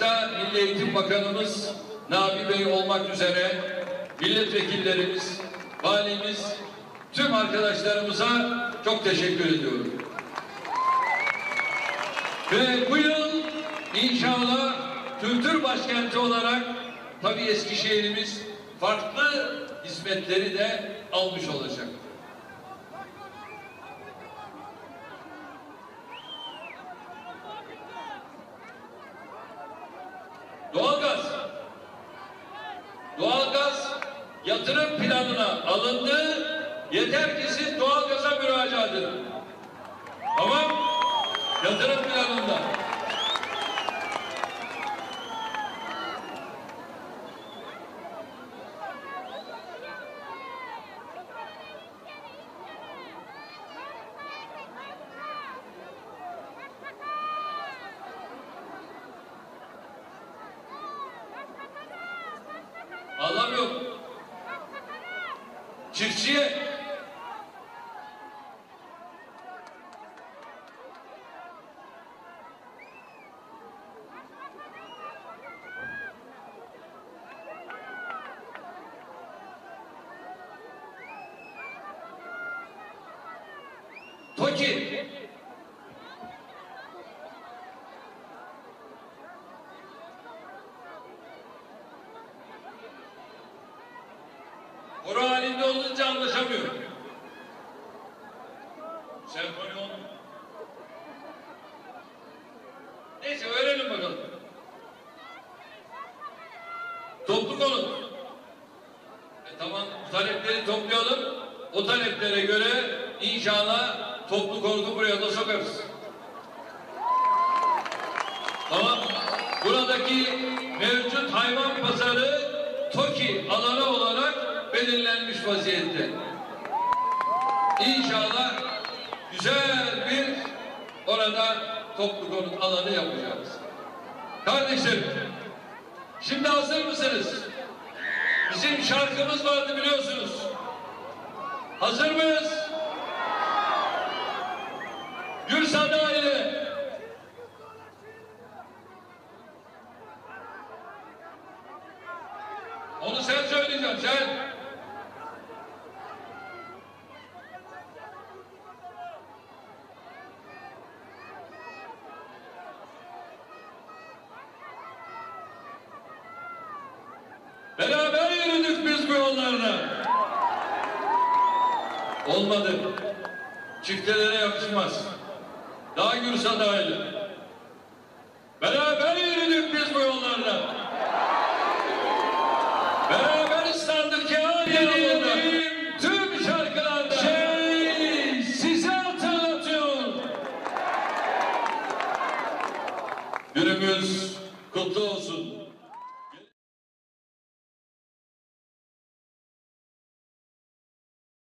Başta Milli Eğitim Bakanımız Nabi Bey olmak üzere milletvekillerimiz, valimiz, tüm arkadaşlarımıza çok teşekkür ediyorum. Ve bu yıl inşallah kültür başkenti olarak tabii Eskişehir'imiz farklı hizmetleri de almış olacak. Yatırım planına alındı. Yeter ki siz doğalgaza müracaat edin. Tamam? Yatırım planında. Anlamıyorum. Çiftçiye TOKİ Koro halinde olunca anlaşamıyor. Senfoni olmuyor. Neyse öğrenin bakalım. Toplu konut. E tamam talepleri toplayalım. O taleplere göre inşallah toplu konutu buraya da sokarız. Tamam. Buradaki mevcut hayvan pazarı TOKİ alanı olarak belirlenmiş vaziyette. İnşallah güzel bir orada toplu konut alanı yapacağız. Kardeşlerim, şimdi hazır mısınız? Bizim şarkımız vardı biliyorsunuz. Hazır mıyız? Gürsada ile Onu sen söyleyeceksin sen. Beraber yürüdük biz bu yollarda. Olmadı. Çiftelere yakışmaz. Daha Gürsada ile. Beraber yürüdük biz bu yollarda. Beraber ıslandık ya yanımda. Tüm şarkılarda şey size hatırlatıyor. Günümüz kutlu olsun.